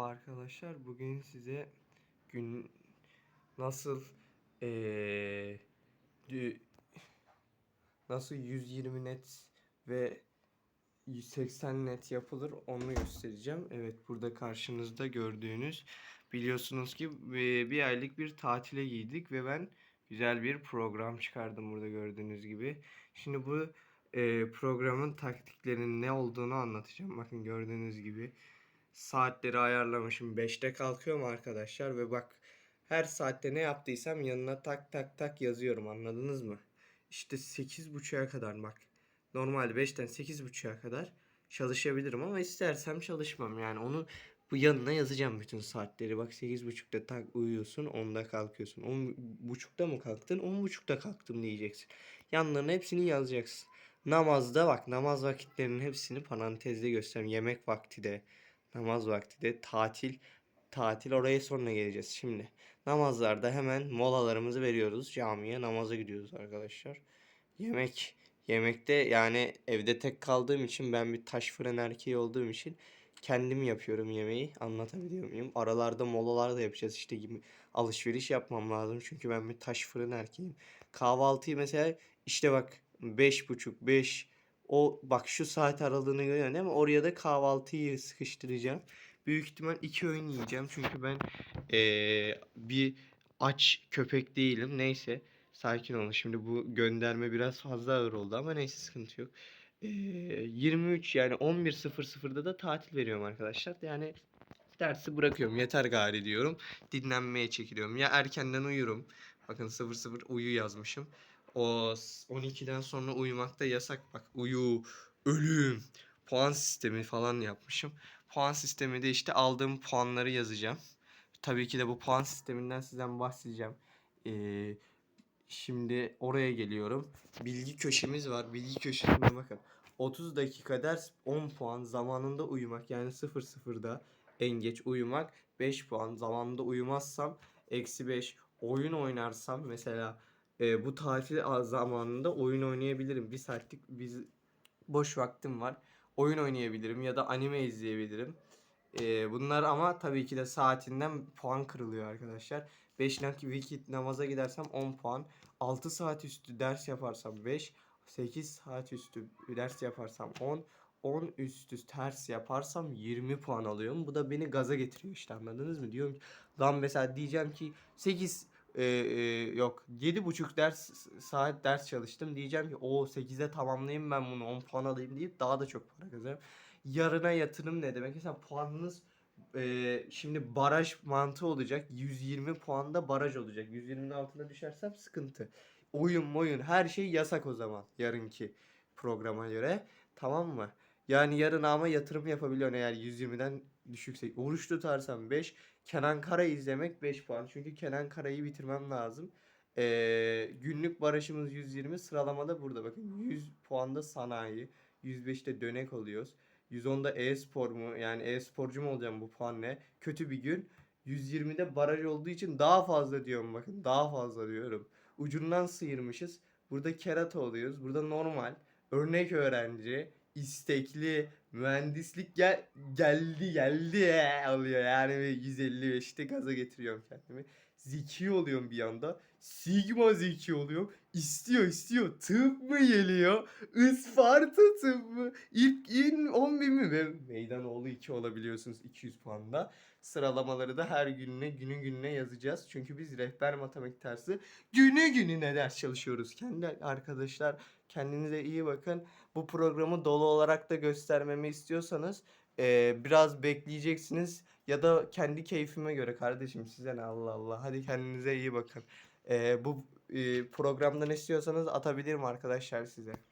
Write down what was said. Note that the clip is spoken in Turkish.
Merhaba arkadaşlar. Bugün size gün nasıl dü- nasıl 120 net ve 180 net yapılır onu göstereceğim. Evet burada karşınızda gördüğünüz biliyorsunuz ki bir aylık bir tatile giydik ve ben güzel bir program çıkardım burada gördüğünüz gibi. Şimdi bu e, programın taktiklerinin ne olduğunu anlatacağım. Bakın gördüğünüz gibi saatleri ayarlamışım. 5'te kalkıyorum arkadaşlar ve bak her saatte ne yaptıysam yanına tak tak tak yazıyorum anladınız mı? İşte 8.30'a kadar bak. Normalde 5'ten 8.30'a kadar çalışabilirim ama istersem çalışmam. Yani onu bu yanına yazacağım bütün saatleri. Bak 8.30'da tak uyuyorsun, 10'da kalkıyorsun. 10.30'da mı kalktın? 10.30'da kalktım diyeceksin. Yanlarına hepsini yazacaksın. Namazda bak namaz vakitlerinin hepsini parantezde göstereyim. Yemek vakti de, namaz vakti de, tatil tatil oraya sonra geleceğiz şimdi. Namazlarda hemen molalarımızı veriyoruz. Camiye namaza gidiyoruz arkadaşlar. Yemek yemekte yani evde tek kaldığım için ben bir taş fırın erkeği olduğum için kendim yapıyorum yemeği. Anlatabiliyor muyum? Aralarda molalar da yapacağız işte gibi alışveriş yapmam lazım çünkü ben bir taş fırın erkeğim. Kahvaltıyı mesela işte bak beş buçuk beş o bak şu saat aralığını görüyorsun değil mi? Oraya da kahvaltıyı sıkıştıracağım. Büyük ihtimal iki öğün yiyeceğim çünkü ben eee, bir aç köpek değilim. Neyse sakin olun. Şimdi bu gönderme biraz fazla ağır oldu ama neyse sıkıntı yok. Eee, 23 yani 11.00'da da tatil veriyorum arkadaşlar. Yani dersi bırakıyorum. Yeter gari diyorum. Dinlenmeye çekiliyorum. Ya erkenden uyurum. Bakın 00 uyu yazmışım. O s- 12'den sonra uyumak da yasak. Bak uyu, ölüm, puan sistemi falan yapmışım. Puan sistemi de işte aldığım puanları yazacağım. Tabii ki de bu puan sisteminden sizden bahsedeceğim. Ee, şimdi oraya geliyorum. Bilgi köşemiz var. Bilgi köşesine bakın. 30 dakika ders 10 puan zamanında uyumak yani 00'da en geç uyumak 5 puan zamanında uyumazsam eksi 5 oyun oynarsam mesela e, bu tatil zamanında oyun oynayabilirim. Bir saatlik biz boş vaktim var. Oyun oynayabilirim ya da anime izleyebilirim. E, bunlar ama tabii ki de saatinden puan kırılıyor arkadaşlar. 5 vakit namaza gidersem 10 puan. 6 saat üstü ders yaparsam 5. 8 saat üstü ders yaparsam 10. 10 üstü ters yaparsam 20 puan alıyorum. Bu da beni gaza getiriyor işte anladınız mı? Diyorum ki lan mesela diyeceğim ki 8 e, e, yok 7,5 ders saat ders çalıştım. Diyeceğim ki o 8'e tamamlayayım ben bunu 10 puan alayım deyip daha da çok para kazanırım. Yarına yatırım ne demek? Mesela puanınız e, şimdi baraj mantığı olacak. 120 puanda baraj olacak. 120'nin altına düşersem sıkıntı. Oyun oyun her şey yasak o zaman yarınki programa göre. Tamam mı? Yani yarın ama yatırım yapabiliyorsun eğer 120'den düşükse. Oruç tutarsam 5. Kenan Kara izlemek 5 puan. Çünkü Kenan Kara'yı bitirmem lazım. Ee, günlük barajımız 120. Sıralamada burada bakın. 100 puanda sanayi. 105'te dönek oluyoruz. 110'da e-spor mu? Yani e-sporcu mu olacağım bu puan ne? Kötü bir gün. 120'de baraj olduğu için daha fazla diyorum bakın. Daha fazla diyorum. Ucundan sıyırmışız. Burada kerata oluyoruz. Burada normal. Örnek öğrenci. istekli. Mühendislik gel geldi geldi oluyor yani ve 155'te gaza getiriyorum kendimi. Zeki oluyorum bir anda. Sigma zeki oluyorum. İstiyor istiyor. Tıp mı geliyor? Isparta tıp mı? İlk in 10 bin mi? Ve Meydanoğlu 2 olabiliyorsunuz 200 puanda. Sıralamaları da her gününe günü gününe yazacağız. Çünkü biz rehber matematik dersi günü gününe ders çalışıyoruz. Kendi arkadaşlar kendinize iyi bakın. Bu programı dolu olarak da göstermemi istiyorsanız eee, biraz bekleyeceksiniz. Ya da kendi keyfime göre kardeşim size ne Allah Allah. Hadi kendinize iyi bakın. Eee, bu eee, programdan istiyorsanız atabilirim arkadaşlar size.